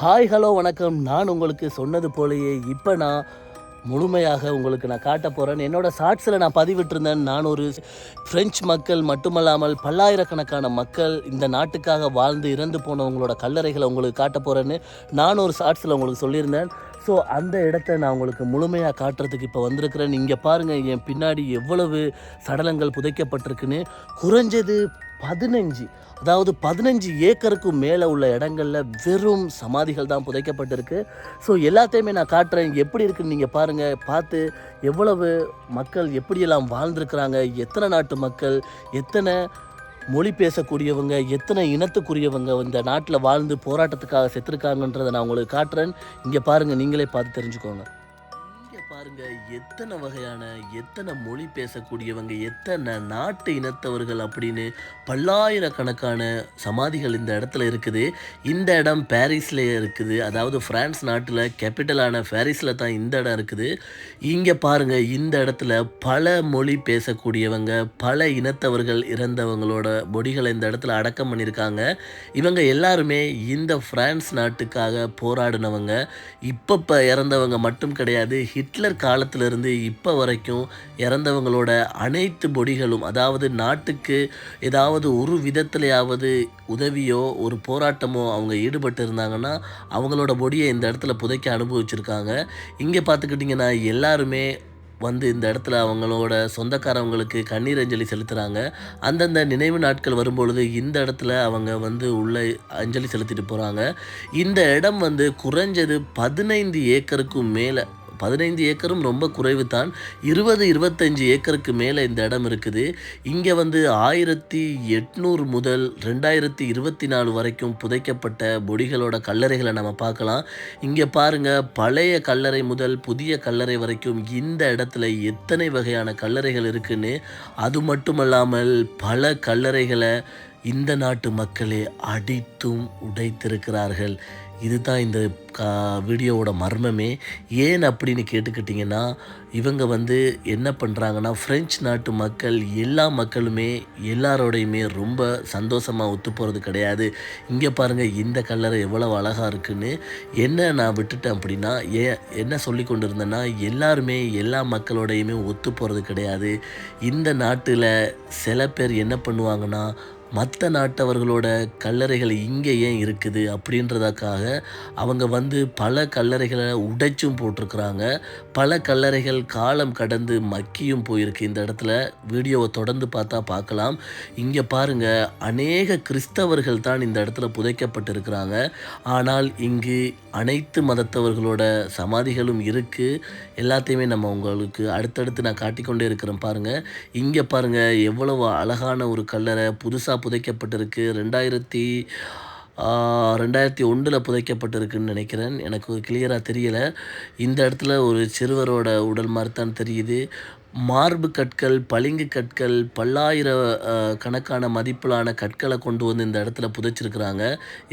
Hi hello வணக்கம். நான் உங்களுக்கு சொன்னது போலயே இப்போ நான் முழுமையாக உங்களுக்கு நான் காட்ட போகிறேன் என்னோடய ஷார்ட்ஸில் நான் பதிவிட்டிருந்தேன். நான் ஒரு ஃப்ரெஞ்சு மக்கள் மட்டுமல்லாமல் பல்லாயிரக்கணக்கான மக்கள் இந்த நாட்டுக்காக வாழ்ந்து இறந்து போனவங்களோட கல்லறைகளை உங்களுக்கு காட்ட போகிறேன்னு நான் ஒரு ஷார்ட்ஸில் உங்களுக்கு சொல்லியிருந்தேன். ஸோ அந்த இடத்த நான் உங்களுக்கு முழுமையாக காட்டுறதுக்கு இப்போ வந்திருக்கிறேன். இங்கே பாருங்கள் என் பின்னாடி எவ்வளவு சடலங்கள் புதைக்கப்பட்டிருக்குன்னு. குறைஞ்சது பதினஞ்சு. அதாவது பதினஞ்சு ஏக்கருக்கும் மேலே உள்ள இடங்களில் வெறும் சமாதிகள் தான் புதைக்கப்பட்டிருக்கு. ஸோ எல்லாத்தையுமே நான் காட்டுறேன். எப்படி இருக்குன்னு நீங்கள் பாருங்கள் பார்த்து எவ்வளவு மக்கள் எப்படியெல்லாம் வாழ்ந்துருக்கிறாங்க. எத்தனை நாட்டு மக்கள் எத்தனை மொழி பேசக்கூடியவங்க எத்தனை இனத்துக்குரியவங்க இந்த நாட்டில் வாழ்ந்து போராட்டத்துக்காக செத்துருக்காங்கன்றதை நான் உங்களுக்கு காட்டுறேன். இங்கே பாருங்கள் நீங்களே பார்த்து தெரிஞ்சுக்கோங்க. பாருங்க எத்தனை வகையான எத்தனை மொழி பேசக்கூடியவங்க எத்தனை நாட்டு இனத்தவர்கள் அப்படின்னு பல்லாயிரக்கணக்கான சமாதிகள் இந்த இடத்துல இருக்குது. இந்த இடம் பாரிஸில் இருக்குது. அதாவது ஃப்ரான்ஸ் நாட்டில் கேபிட்டலான பாரிஸில் தான் இந்த இடம் இருக்குது. இங்கே பாருங்கள் இந்த இடத்துல பல மொழி பேசக்கூடியவங்க பல இனத்தவர்கள் இறந்தவங்களோட மொழிகளை இந்த இடத்துல அடக்கம் பண்ணியிருக்காங்க. இவங்க எல்லாருமே இந்த ஃப்ரான்ஸ் நாட்டுக்காக போராடினவங்க. இப்போ இப்போ இறந்தவங்க மட்டும் கிடையாது ஹிட்லர் காலத்திலிருந்து இப்போ வரைக்கும் இறந்தவங்களோட அனைத்து பொடிகளும் அதாவது நாட்டுக்கு ஏதாவது ஒரு விதத்துலையாவது உதவியோ ஒரு போராட்டமோ அவங்க ஈடுபட்டு இருந்தாங்கன்னா அவங்களோட பொடியை இந்த இடத்துல புதைக்க அனுபவிச்சிருக்காங்க. இங்கே பார்த்துக்கிட்டிங்கன்னா எல்லாருமே வந்து இந்த இடத்துல அவங்களோட சொந்தக்காரவங்களுக்கு கண்ணீர் அஞ்சலி செலுத்துகிறாங்க அந்தந்த நினைவு நாட்கள் வரும்பொழுது இந்த இடத்துல அவங்க வந்து உள்ளே அஞ்சலி செலுத்திட்டு போகிறாங்க இந்த இடம் வந்து குறைஞ்சது பதினைந்து ஏக்கருக்கும் மேலே பதினைந்து ஏக்கரும் ரொம்ப குறைவு தான் இருபது இருபத்தஞ்சு ஏக்கருக்கு மேலே இந்த இடம் இருக்குது. இங்கே வந்து ஆயிரத்தி எட்நூறு முதல் ரெண்டாயிரத்தி இருபத்தி நாலு வரைக்கும் புதைக்கப்பட்ட பொடிகளோட கல்லறைகளை நம்ம பார்க்கலாம். இங்கே பாருங்கள் பழைய கல்லறை முதல் புதிய கல்லறை வரைக்கும் இந்த இடத்துல எத்தனை வகையான கல்லறைகள் இருக்குன்னு. அது மட்டுமல்லாமல் பல கல்லறைகளை இந்த நாட்டு மக்களே அடித்தும் உடைத்திருக்கிறார்கள். இதுதான் இந்த கா வீடியோவோட மர்மமே. ஏன் அப்படின்னு கேட்டுக்கிட்டிங்கன்னா இவங்க வந்து என்ன பண்ணுறாங்கன்னா ஃப்ரெஞ்சு நாட்டு மக்கள் எல்லா மக்களுமே எல்லாரோடையுமே ரொம்ப சந்தோஷமாக ஒத்து போகிறது கிடையாது. இங்கே பாருங்கள் இந்த கல்லறை எவ்வளோ அழகாக இருக்குன்னு. என்ன நான் விட்டுட்டேன் அப்படின்னா ஏ என்ன சொல்லி கொண்டு இருந்தேன்னா எல்லாருமே எல்லா மக்களோடையுமே ஒத்து போகிறது கிடையாது. இந்த நாட்டில் சில பேர் என்ன பண்ணுவாங்கன்னா மற்ற நாட்டவர்களோட கல்லறைகள் இங்கே ஏன் இருக்குது அப்படின்றதுக்காக அவங்க வந்து பல கல்லறைகளை உடைச்சும் போட்டிருக்கிறாங்க. பல கல்லறைகள் காலம் கடந்து மக்கியும் போயிருக்கு. இந்த இடத்துல வீடியோவை தொடர்ந்து பார்த்தா பார்க்கலாம். இங்கே பாருங்கள் அநேக கிறிஸ்தவர்கள் தான் இந்த இடத்துல புதைக்கப்பட்டிருக்கிறாங்க. ஆனால் இங்கு அனைத்து மதத்தவர்களோட சமாதிகளும் இருக்குது எல்லாத்தையுமே நம்ம உங்களுக்கு அடுத்தடுத்து நான் காட்டிக்கொண்டே இருக்கிறேன் பாருங்கள் இங்கே பாருங்கள் எவ்வளவு அழகான ஒரு கல்லறை புதுசாக புதைக்கப்பட்டிருக்கு. ரெண்டாயிரத்தி ரெண்டாயிரத்தி ஒன்றில் புதைக்கப்பட்டிருக்குன்னு நினைக்கிறேன். எனக்கு கிளியராக தெரியலை. இந்த இடத்துல ஒரு சிறுவரோட உடல் மாதிரி தான் தெரியுது. மார்பு கற்கள் பளிங்கு கற்கள் பல்லாயிர கணக்கான மதிப்பிலான கற்களை கொண்டு வந்து இந்த இடத்துல புதைச்சிருக்கிறாங்க.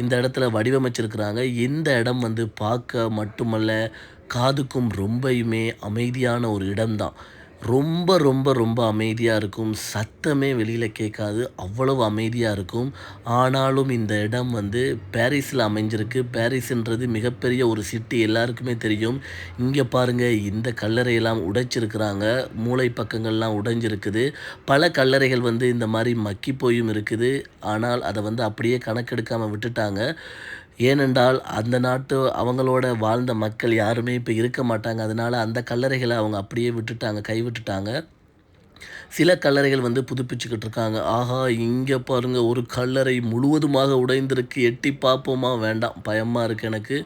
இந்த இடத்துல வடிவமைச்சிருக்கிறாங்க. இந்த இடம் வந்து பார்க்க மட்டுமல்ல காதுக்கும் ரொம்பயுமே அமைதியான ஒரு இடம்தான். ரொம்ப ரொம்ப ரொம்ப அமைதியாக இருக்கும். சத்தமே வெளியில் கேட்காது. அவ்வளவு அமைதியாக இருக்கும். ஆனாலும் இந்த இடம் வந்து பாரிஸில் அமைஞ்சிருக்கு. பாரிஸ்ன்றது மிகப்பெரிய ஒரு சிட்டி எல்லாருக்குமே தெரியும். இங்கே பாருங்கள் இந்த கல்லறையெல்லாம் உடைச்சிருக்கிறாங்க. மூளை பக்கங்கள்லாம் உடைஞ்சிருக்குது. பல கல்லறைகள் வந்து இந்த மாதிரி மக்கி போயும் இருக்குது. ஆனால் அதை வந்து அப்படியே கணக்கெடுக்காமல் விட்டுட்டாங்க. ஏனென்றால் அந்த நாட்டு அவங்களோட வாழ்ந்த மக்கள் யாருமே இப்போ இருக்க மாட்டாங்க. அதனால் அந்த கல்லறைகளை அவங்க அப்படியே விட்டுட்டாங்க கைவிட்டுட்டாங்க. சில கல்லறைகள் வந்து புதுப்பிச்சுக்கிட்டு இருக்காங்க. ஆஹா இங்கே பாருங்கள் ஒரு கல்லறை முழுவதுமாக உடைந்திருக்கு. எட்டி பார்ப்போமா? வேண்டாம் பயமாக இருக்குது எனக்கு.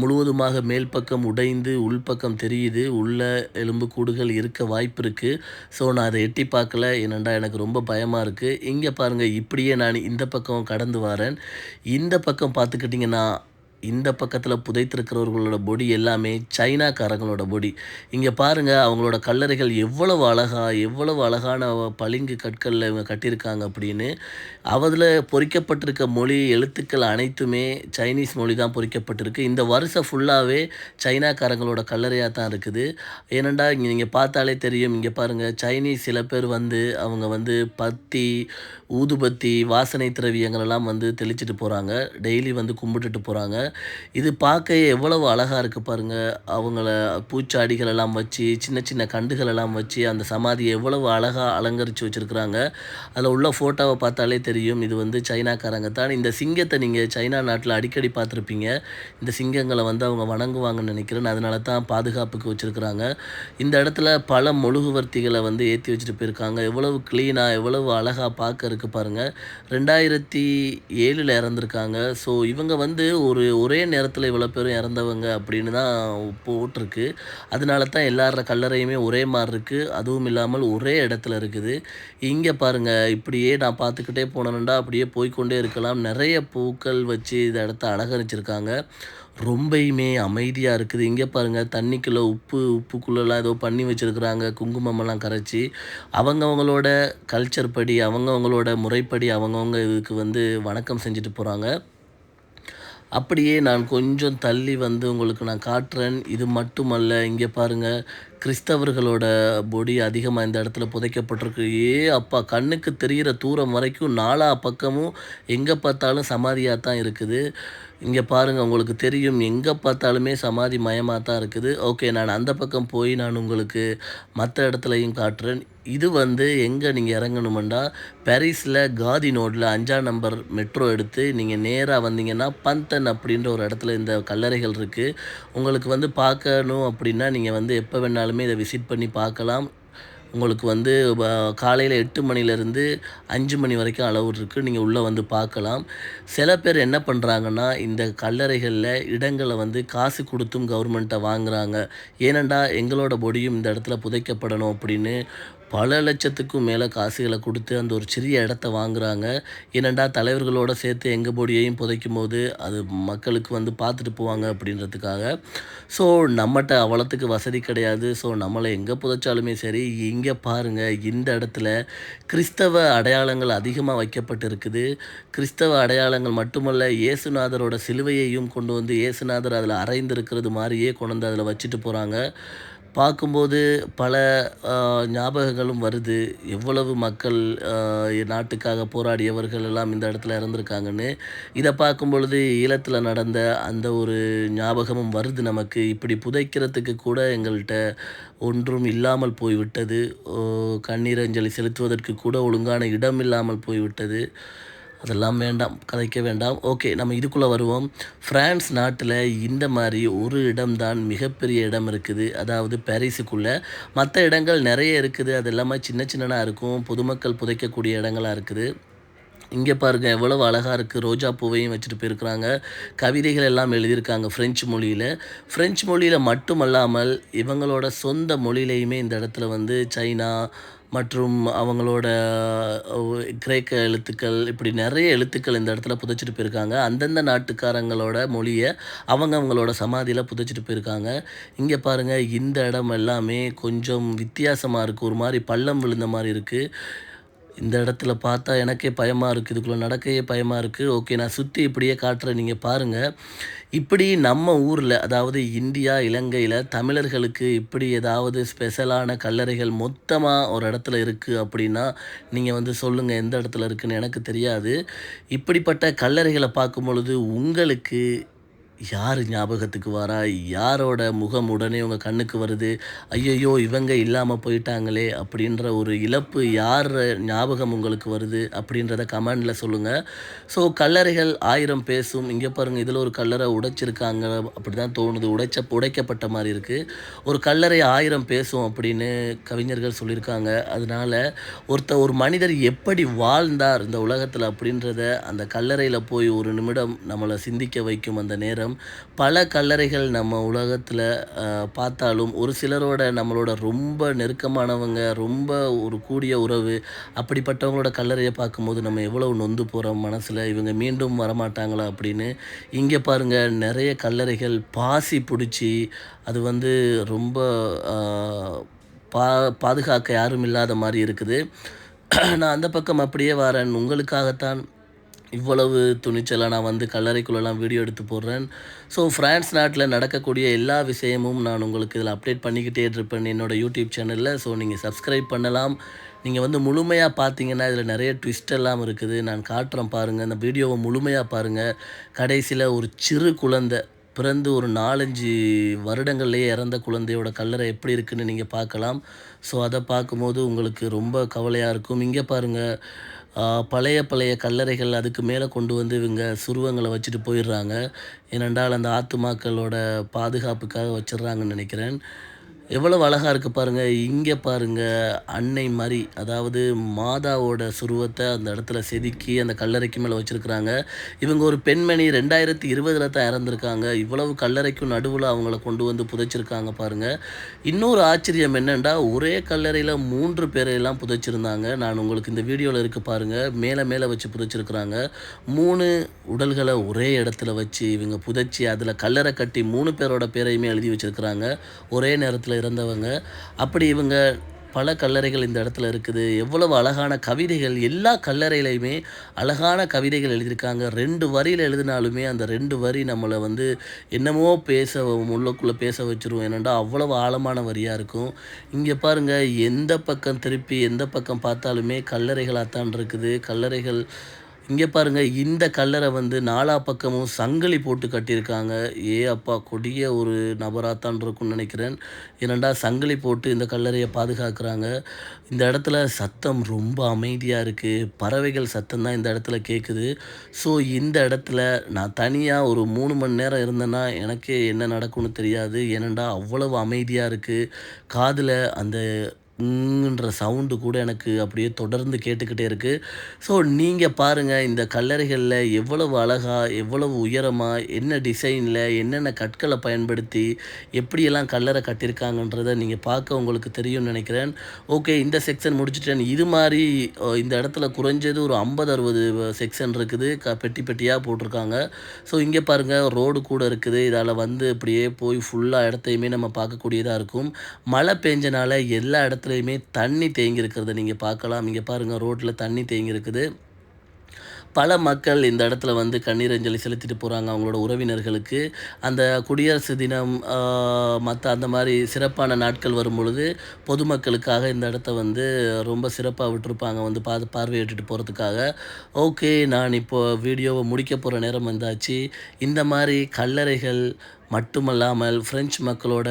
முழுவதுமாக மேல் பக்கம் உடைந்து உள்பக்கம் தெரியுது. உள்ள எலும்பு கூடுகள் இருக்க வாய்ப்பு இருக்குது ஸோ நான் அதை எட்டி பார்க்கல. என்னண்டா எனக்கு ரொம்ப பயமாக இருக்குது இங்கே பாருங்கள் இப்படியே நான் இந்த பக்கம் கடந்து வரேன். இந்த பக்கம் பார்த்துக்கிட்டிங்கன்னா இந்த பக்கத்தில் புதைத்திருக்கிறவர்களோட பொடி எல்லாமே சைனாக்காரங்களோட பொடி இங்கே பாருங்கள் அவங்களோட கல்லறைகள் எவ்வளவு அழகாக எவ்வளவு அழகான பளிங்கு கற்களில் இவங்க கட்டியிருக்காங்க அப்படின்னு. அதில் பொறிக்கப்பட்டிருக்க மொழி எழுத்துக்கள் அனைத்துமே சைனீஸ் மொழி தான் பொறிக்கப்பட்டிருக்கு. இந்த வருஷம் ஃபுல்லாகவே சைனாக்காரங்களோட கல்லறையாக தான் இருக்குது. ஏனெண்டா இங்கே நீங்கள் பார்த்தாலே தெரியும். இங்கே பாருங்கள் சைனீஸ் சில பேர் வந்து அவங்க வந்து பத்தி ஊதுபத்தி வாசனை திரவியங்கள் எல்லாம் வந்து தெளிச்சிட்டு போகிறாங்க டெய்லி வந்து கும்பிட்டுட்டு போகிறாங்க இது பார்க்க எவ்வளவு அழகாக இருக்குது பாருங்கள் அவங்கள பூச்சாடிகள் எல்லாம் வச்சு சின்ன சின்ன கண்டுகள் எல்லாம் வச்சு அந்த சமாதியை எவ்வளவு அழகாக அலங்கரித்து வச்சுருக்குறாங்க. அதில் உள்ள ஃபோட்டோவை பார்த்தாலே தெரியும் இது வந்து சைனாக்காரங்க தான். இந்த சிங்கத்தை நீங்கள் சைனா நாட்டில் அடிக்கடி பார்த்துருப்பீங்க. இந்த சிங்கங்களை வந்து அவங்க வணங்குவாங்கன்னு நினைக்கிறேன். அதனால தான் பாதுகாப்புக்கு வச்சுருக்குறாங்க. இந்த இடத்துல பல மொழுகுவர்த்திகளை வந்து ஏற்றி வச்சுட்டு போயிருக்காங்க. எவ்வளவு க்ளீனாக எவ்வளவு அழகாக பார்க்க இருக்கு பாருங்கள் ரெண்டாயிரத்தி ஏழில் இறந்துருக்காங்க. ஸோ இவங்க வந்து ஒரு ஒரே நேரத்தில் இவ்வளோ பேரும் இறந்தவங்க அப்படின்னு தான் போட்டிருக்கு. அதனால தான் எல்லார கல்லறையுமே ஒரே மாதிரி இருக்குது அதுவும் இல்லாமல் ஒரே இடத்துல இருக்குது. இங்கே பாருங்கள் இப்படியே நான் பார்த்துக்கிட்டே போனேன்டா அப்படியே போய்க்கொண்டே இருக்கலாம். நிறைய பூக்கள் வச்சு இந்த இடத்த அழகரிச்சிருக்காங்க ரொம்பயுமே அமைதியாக இருக்குது. இங்கே பாருங்கள் தண்ணிக்குள்ளே உப்பு உப்புக்குள்ளெல்லாம் ஏதோ பண்ணி வச்சுருக்குறாங்க. குங்குமமெல்லாம் கரைச்சி. அவங்கவங்களோட கல்ச்சர் படி அவங்கவங்களோட முறைப்படி அவங்கவுங்க இதுக்கு வந்து வணக்கம் செஞ்சுட்டு போகிறாங்க அப்படியே நான் கொஞ்சம் தள்ளி வந்து உங்களுக்கு நான் காட்டுறேன். இது மட்டுமல்ல இங்கே பாருங்கள் கிறிஸ்தவர்களோட பொடி அதிகமாக இந்த இடத்துல புதைக்கப்பட்டிருக்கு. ஏ அப்பா கண்ணுக்கு தெரிகிற தூரம் வரைக்கும் நாலா பக்கமும் எங்கே பார்த்தாலும் சமாதியாக தான் இருக்குது. இங்கே பாருங்கள் உங்களுக்கு தெரியும் எங்கே பார்த்தாலுமே சமாதி மயமாக தான் இருக்குது. ஓகே நான் அந்த பக்கம் போய் நான் உங்களுக்கு மற்ற இடத்துலையும் காட்டுறேன். இது வந்து எங்கே நீங்கள் இறங்கணுமெண்டா பாரிஸில் காதி நோடில் அஞ்சாம் நம்பர் மெட்ரோ எடுத்து நீங்கள் நேராக வந்தீங்கன்னா பந்தன் அப்படின்ற ஒரு இடத்துல இந்த கல்லறைகள் இருக்குது உங்களுக்கு வந்து பார்க்கணும் அப்படின்னா நீங்கள் வந்து எப்போ வேணாலும் இதை விசிட் பண்ணி பார்க்கலாம். உங்களுக்கு வந்து காலையில் எட்டு மணிலேருந்து அஞ்சு மணி வரைக்கும் அளவு இருக்குது நீங்கள் உள்ளே வந்து பார்க்கலாம். சில பேர் என்ன பண்ணுறாங்கன்னா இந்த கல்லறைகளில் இடங்களை வந்து காசு கொடுத்தும் கவர்மெண்ட்டை வாங்குகிறாங்க ஏனண்டா எங்களோட பொடியும் இந்த இடத்துல புதைக்கப்படணும் அப்படின்னு பல லட்சத்துக்கும் மேலே காசுகளை கொடுத்து அந்த ஒரு சிறிய இடத்த வாங்குகிறாங்க ஏனண்டா தலைவர்களோட சேர்த்து எங்கள் பொடியையும் புதைக்கும் போது அது மக்களுக்கு வந்து பார்த்துட்டு போவாங்க அப்படின்றதுக்காக. ஸோ நம்மகிட்ட அவ்வளோத்துக்கு வசதி கிடையாது. ஸோ நம்மளை எங்கே புதைச்சாலுமே சரி இங்கே பாருங்கள் இந்த இடத்துல கிறிஸ்தவ அடையாளங்கள் அதிகமாக வைக்கப்பட்டு இருக்குது கிறிஸ்தவ அடையாளங்கள் மட்டுமல்ல இயேசுநாதரோட சிலுவையையும் கொண்டு வந்து இயேசுநாதர் அதில் அரைந்திருக்கிறது மாதிரியே கொண்டு வந்து அதில் வச்சுட்டு போகிறாங்க பார்க்கும்போது பல ஞாபகங்களும் வருது. எவ்வளவு மக்கள் நாட்டுக்காக போராடியவர்கள் எல்லாம் இந்த இடத்துல இறந்துருக்காங்கன்னு. இதை பார்க்கும் பொழுது ஈழத்தில் நடந்த அந்த ஒரு ஞாபகமும் வருது நமக்கு. இப்படி புதைக்கிறதுக்கு கூட எங்கள்கிட்ட ஒன்றும் இல்லாமல் போய்விட்டது. கண்ணீரஞ்சலி செலுத்துவதற்கு கூட ஒழுங்கான இடம் இல்லாமல் போய்விட்டது. அதெல்லாம் வேண்டாம் கதைக்க வேண்டாம். ஓகே நம்ம இதுக்குள்ளே வருவோம். ஃப்ரான்ஸ் நாட்டில் இந்த மாதிரி ஒரு இடம்தான் மிகப்பெரிய இடம் இருக்குது. அதாவது பாரிஸுக்குள்ளே. மற்ற இடங்கள் நிறைய இருக்குது. அது எல்லாமே சின்ன சின்னனாக இருக்கும். பொதுமக்கள் புதைக்கக்கூடிய இடங்களாக இருக்குது. இங்கே பாருங்கள் எவ்வளவு அழகாக இருக்குது ரோஜா பூவையும் வச்சுட்டு போயிருக்கிறாங்க. கவிதைகள் எல்லாம் எழுதியிருக்காங்க ஃப்ரெஞ்சு மொழியில். ஃப்ரெஞ்சு மொழியில் மட்டுமல்லாமல் இவங்களோட சொந்த மொழியிலையுமே இந்த இடத்துல வந்து சைனா மற்றும் அவங்களோட கிரேக்க எழுத்துக்கள் இப்படி நிறைய எழுத்துக்கள் இந்த இடத்துல புதைச்சிட்டு போயிருக்காங்க. அந்தந்த நாட்டுக்காரங்களோட மொழியை அவங்க அவங்களோட சமாதியில் புதைச்சிட்டு போயிருக்காங்க. இங்கே பாருங்கள் இந்த இடம் எல்லாமே கொஞ்சம் வித்தியாசமாக இருக்குது ஒரு மாதிரி பள்ளம் விழுந்த மாதிரி இருக்குது இந்த இடத்துல பார்த்தா எனக்கே பயமாக இருக்குது இதுக்குள்ளே நடக்கையே பயமாக இருக்குது ஓகே நான் சுற்றி இப்படியே காட்டுறேன் நீங்கள் பாருங்கள் இப்படி நம்ம ஊரில் அதாவது இந்தியா இலங்கையில் தமிழர்களுக்கு இப்படி ஏதாவது ஸ்பெஷலான கல்லறைகள் மொத்தமாக ஒரு இடத்துல இருக்குது அப்படின்னா நீங்கள் வந்து சொல்லுங்கள் எந்த இடத்துல இருக்குதுன்னு எனக்கு தெரியாது. இப்படிப்பட்ட கல்லறைகளை பார்க்கும் பொழுது உங்களுக்கு யார் ஞாபகத்துக்கு வரா? யாரோட முகம் உடனே உங்கள் கண்ணுக்கு வருது? ஐயையோ இவங்க இல்லாமல் போயிட்டாங்களே அப்படின்ற ஒரு இழப்பு யார் ஞாபகம் உங்களுக்கு வருது அப்படின்றத கமெண்டில் சொல்லுங்கள் ஸோ கல்லறைகள் ஆயிரம் பேசும். இங்கே பாருங்கள் இதில் ஒரு கல்லறை உடைச்சிருக்காங்க. அப்படி தான் தோணுது. உடைச்ச உடைக்கப்பட்ட மாதிரி இருக்குது ஒரு கல்லறை ஆயிரம் பேசும் அப்படின்னு கவிஞர்கள் சொல்லியிருக்காங்க. அதனால் ஒருத்த ஒரு மனிதர் எப்படி வாழ்ந்தார் இந்த உலகத்தில் அப்படின்றத அந்த கல்லறையில் போய் ஒரு நிமிடம் நம்மளை சிந்திக்க வைக்கும் அந்த நேரம். பல கல்லறைகள் நம்ம உலகத்தில் பார்த்தாலும் ஒரு சிலரோட நம்மளோட ரொம்ப நெருக்கமானவங்க ரொம்ப ஒரு கூடிய உறவு அப்படிப்பட்டவங்களோட கல்லறையை பார்க்கும்போது நம்ம எவ்வளோ நொந்து போகிறோம் மனசில் இவங்க மீண்டும் வரமாட்டாங்களா அப்படின்னு இங்கே பாருங்கள் நிறைய கல்லறைகள் பாசி பிடிச்சி அது வந்து ரொம்ப பா பாதுகாக்க யாரும் இல்லாத மாதிரி இருக்குது. நான் அந்த பக்கம் அப்படியே வரேன். உங்களுக்காகத்தான் இவ்வளவு துணிச்சலாக நான் வந்து கல்லறைக்குள்ளெல்லாம் வீடியோ எடுத்து போடுறேன். ஸோ ஃப்ரான்ஸ் நாட்டில் நடக்கக்கூடிய எல்லா விஷயமும் நான் உங்களுக்கு இதில் அப்டேட் பண்ணிக்கிட்டே இருப்பேன் என்னோடய யூடியூப் சேனலில். ஸோ நீங்கள் சப்ஸ்கிரைப் பண்ணலாம். நீங்கள் வந்து முழுமையாக பார்த்தீங்கன்னா இதில் நிறைய ட்விஸ்ட் எல்லாம் இருக்குது. நான் காட்டுறேன் பாருங்கள் இந்த வீடியோவை முழுமையாக பாருங்கள் கடைசியில் ஒரு சிறு குழந்தை பிறந்து ஒரு நாலஞ்சு வருடங்கள்லேயே இறந்த குழந்தையோட கல்லறை எப்படி இருக்குன்னு நீங்கள் பார்க்கலாம். ஸோ அதை பார்க்கும்போது உங்களுக்கு ரொம்ப கவலையாக இருக்கும். இங்கே பாருங்கள் பழைய பழைய கல்லறைகள் அதுக்கு மேலே கொண்டு வந்து இவங்க சுருவங்களை வச்சுட்டு போயிடுறாங்க. ஏனென்றால் அந்த ஆத்துமாக்களோட பாதுகாப்புக்காக வச்சிடுறாங்கன்னு நினைக்கிறேன். எவ்வளவு அழகாக இருக்குது பாருங்கள் இங்கே பாருங்கள் அன்னை மாதிரி அதாவது மாதாவோட சுருவத்தை அந்த இடத்துல செதுக்கி அந்த கல்லறைக்கு மேலே வச்சுருக்குறாங்க. இவங்க ஒரு பெண்மணி ரெண்டாயிரத்தி இருபதில் தான் இறந்துருக்காங்க. இவ்வளவு கல்லறைக்கும் நடுவில் அவங்கள கொண்டு வந்து புதைச்சிருக்காங்க பாருங்கள் இன்னொரு ஆச்சரியம் என்னென்னா ஒரே கல்லறையில் மூன்று பேரையெல்லாம் புதைச்சிருந்தாங்க. நான் உங்களுக்கு இந்த வீடியோவில் இருக்குது பாருங்கள் மேலே மேலே வச்சு புதைச்சிருக்கிறாங்க. மூணு உடல்களை ஒரே இடத்துல வச்சு இவங்க புதைச்சி அதில் கல்லறை கட்டி மூணு பேரோட பேரையுமே எழுதி வச்சுருக்குறாங்க. ஒரே நேரத்தில் இருந்தவங்க அப்படி இவங்க பல கல்லறைகள் இந்த இடத்துல இருக்குது. எவ்வளவு அழகான கவிதைகள் எல்லா கல்லறையிலையுமே அழகான கவிதைகள் எழுதியிருக்காங்க. ரெண்டு வரியில் எழுதினாலுமே அந்த ரெண்டு வரி நம்மளை வந்து என்னமோ பேச உள்ளக்குள்ளே பேச வச்சுருவோம் என்னென்னா அவ்வளவு ஆழமான வரியாக இருக்கும். இங்கே பாருங்கள் எந்த பக்கம் திருப்பி எந்த பக்கம் பார்த்தாலுமே கல்லறைகளாகத்தான் இருக்குது. கல்லறைகள் இங்கே பாருங்கள் இந்த கல்லறை வந்து நாலா பக்கமும் சங்கிலி போட்டு கட்டியிருக்காங்க. ஏ அப்பா கொடிய ஒரு நபராகத்தான் இருக்கும்னு நினைக்கிறேன். ஏனண்டா சங்கிலி போட்டு இந்த கல்லறையை பாதுகாக்கிறாங்க? இந்த இடத்துல சத்தம் ரொம்ப அமைதியாக இருக்குது பறவைகள் சத்தம் தான் இந்த இடத்துல கேட்குது ஸோ இந்த இடத்துல நான் தனியாக ஒரு மூணு மணி நேரம் இருந்தேன்னா எனக்கே என்ன நடக்கும்னு தெரியாது. ஏனெண்டா அவ்வளவு அமைதியாக இருக்குது காதில் அந்த ன்ற சவுண்டு கூட எனக்கு அப்படியே தொடர்ந்து கேட்டுக்கிட்டே இருக்குது ஸோ நீங்கள் பாருங்கள் இந்த கல்லறைகளில் எவ்வளவு அழகாக எவ்வளவு உயரமாக என்ன டிசைனில் என்னென்ன கற்களை பயன்படுத்தி எப்படியெல்லாம் கல்லறை கட்டியிருக்காங்கன்றதை நீங்கள் பார்க்க உங்களுக்கு தெரியும்னு நினைக்கிறேன். ஓகே இந்த செக்ஷன் முடிச்சிட்டேன். இது மாதிரி இந்த இடத்துல குறைஞ்சது ஒரு ஐம்பது அறுபது செக்ஷன் இருக்குது. க பெட்டி பெட்டியாக போட்டிருக்காங்க. ஸோ இங்கே பாருங்கள் ரோடு கூட இருக்குது. இதால் வந்து இப்படியே போய் ஃபுல்லாக இடத்தையுமே நம்ம பார்க்கக்கூடியதாக இருக்கும். மழை பெஞ்சனால எல்லா இடத்துலையுமே தண்ணி தேங்கியிருக்கிறத நீங்கள் பார்க்கலாம். இங்கே பாருங்கள் ரோட்டில் தண்ணி தேங்கியிருக்குது. பல மக்கள் இந்த இடத்துல வந்து கண்ணீர் அஞ்சலி செலுத்திட்டு போகிறாங்க அவங்களோட உறவினர்களுக்கு. அந்த குடியரசு தினம் மற்ற அந்த மாதிரி சிறப்பான நாட்கள் வரும் பொழுது பொதுமக்களுக்காக இந்த இடத்த வந்து ரொம்ப சிறப்பாக விட்டுருப்பாங்க வந்து பார்த்து பார்வையிட்டுட்டு போகிறதுக்காக ஓகே நான் இப்போ வீடியோவை முடிக்க போகிற நேரம் வந்தாச்சு. இந்த மாதிரி கல்லறைகள் மட்டுமல்லாமல் ஃப்ரெஞ்சு மக்களோட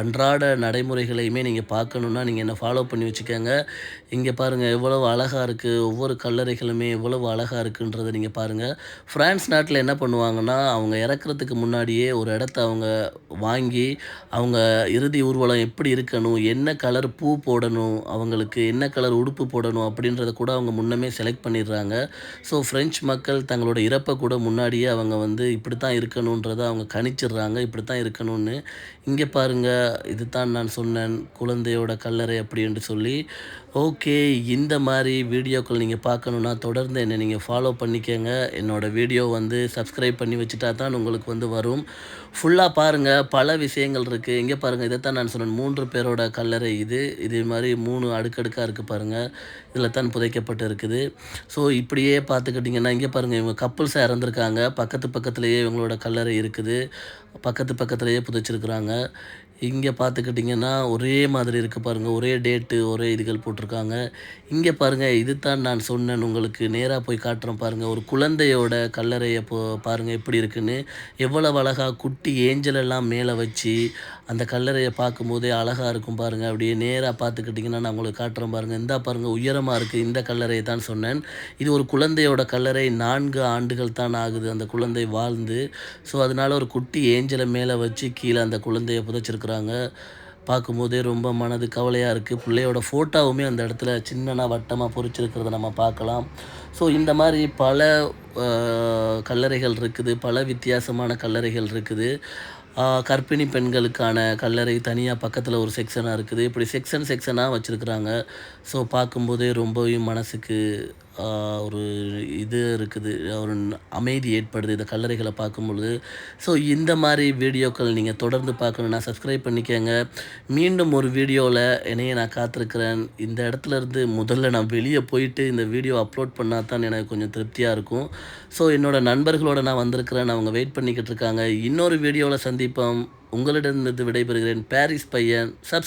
அன்றாட நடைமுறைகளையுமே நீங்கள் பார்க்கணுன்னா நீங்கள் என்னை ஃபாலோ பண்ணி வச்சுக்கோங்க. இங்கே பாருங்கள் எவ்வளவு அழகாக இருக்குது ஒவ்வொரு கல்லறைகளுமே எவ்வளவு அழகாக இருக்குன்றதை நீங்கள் பாருங்கள் ஃப்ரான்ஸ் நாட்டில் என்ன பண்ணுவாங்கன்னா அவங்க இறக்குறதுக்கு முன்னாடியே ஒரு இடத்த அவங்க வாங்கி அவங்க இறுதி ஊர்வலம் எப்படி இருக்கணும் என்ன கலர் பூ போடணும் அவங்களுக்கு என்ன கலர் உடுப்பு போடணும் அப்படின்றத கூட அவங்க முன்னமே செலக்ட் பண்ணிடுறாங்க. ஸோ ஃப்ரெஞ்சு மக்கள் தங்களோட இறப்பை கூட முன்னாடியே அவங்க வந்து இப்படி தான் இருக்கணுன்றதை அவங்க கணிச்சிடுறாங்க. இப்படி தான் இருக்கணும்னு. இங்கே பாருங்கள் இது தான் நான் சொன்னேன் குழந்தையோட கல்லறை அப்படி என்று சொல்லி. ஓகே இந்த மாதிரி வீடியோக்கள் நீங்கள் பார்க்கணுன்னா தொடர்ந்து என்னை நீங்கள் ஃபாலோ பண்ணிக்கோங்க. என்னோடய வீடியோ வந்து சப்ஸ்கிரைப் பண்ணி வச்சுட்டா தான் உங்களுக்கு வந்து வரும். ஃபுல்லாக பாருங்கள் பல விஷயங்கள் இருக்குது இங்கே பாருங்கள் இதை தான் நான் சொன்னேன். மூன்று பேரோட கல்லறை இது. இதே மாதிரி மூணு அடுக்கடுக்காக இருக்குது பாருங்கள் இதில் தான் புதைக்கப்பட்டு இருக்குது. ஸோ இப்படியே பார்த்துக்கிட்டிங்கன்னா இங்கே பாருங்கள் இவங்க கப்புள்ஸாக இறந்துருக்காங்க. பக்கத்து பக்கத்துலேயே இவங்களோட கல்லறை இருக்குது. பக்கத்து பக்கத்துலேயே புதைச்சிருக்கிறாங்க. இங்கே பார்த்துக்கிட்டிங்கன்னா ஒரே மாதிரி இருக்குது பாருங்கள் ஒரே டேட்டு ஒரே இதுகள் போட்டிருக்காங்க. இங்கே பாருங்கள் இது தான் நான் சொன்னேன். உங்களுக்கு நேராக போய் காட்டுறேன் பாருங்கள் ஒரு குழந்தையோட கல்லறையை போ பாருங்கள் எப்படி இருக்குன்னு. எவ்வளவு அழகாக குட்டி ஏஞ்சலெல்லாம் மேலே வச்சு அந்த கல்லறையை பார்க்கும்போதே அழகாக இருக்கும் பாருங்கள் அப்படியே நேராக பார்த்துக்கிட்டிங்கன்னா நான் உங்களுக்கு காட்டுறேன் பாருங்கள் இந்தா பாருங்கள் உயரமாக இருக்குது இந்த கல்லறையை தான் சொன்னேன். இது ஒரு குழந்தையோட கல்லறை. நான்கு ஆண்டுகள் தான் ஆகுது அந்த குழந்தை வாழ்ந்து. ஸோ அதனால ஒரு குட்டி ஏஞ்சலை மேலே வச்சு கீழே அந்த குழந்தையை குழந்தைய புதைச்சிருக்கிறாங்க பார்க்கும்போதே ரொம்ப மனது கவலையாக இருக்குது பிள்ளையோட ஃபோட்டோவுமே அந்த இடத்துல சின்னனாக வட்டமாக பொறிச்சிருக்கிறத நம்ம பார்க்கலாம். ஸோ இந்த மாதிரி பல கல்லறைகள் இருக்குது. பல வித்தியாசமான கல்லறைகள் இருக்குது. கர்ப்பிணி பெண்களுக்கான கல்லறை தனியாக பக்கத்தில் ஒரு செக்ஷனாக இருக்குது. இப்படி செக்ஷன் செக்ஷனாக வச்சுருக்குறாங்க. ஸோ பார்க்கும்போதே ரொம்பவும் மனசுக்கு ஒரு இது இருக்குது. ஒரு அமைதி ஏற்படுது. இந்த கல்லறைகளை பார்க்கும் பொழுது ஸோ இந்த மாதிரி வீடியோக்கள் நீங்கள் தொடர்ந்து பார்க்கணுன்னா சப்ஸ்கிரைப் பண்ணிக்கோங்க. மீண்டும் ஒரு வீடியோவில் என்னையே நான் காத்திருக்கிறேன். இந்த இடத்துல இருந்து முதல்ல நான் வெளியே போயிட்டு இந்த வீடியோ அப்லோட் பண்ணால் தான் எனக்கு கொஞ்சம் திருப்தியாக இருக்கும். ஸோ என்னோட நண்பர்களோடு நான் வந்திருக்கிறேன். அவங்க வெயிட் பண்ணிக்கிட்டு இருக்காங்க. இன்னொரு வீடியோவில் சந்திப்போம். உங்களிடம் இருந்து விடைபெறுகிறேன். பாரிஸ் பையன். சப்ஸ்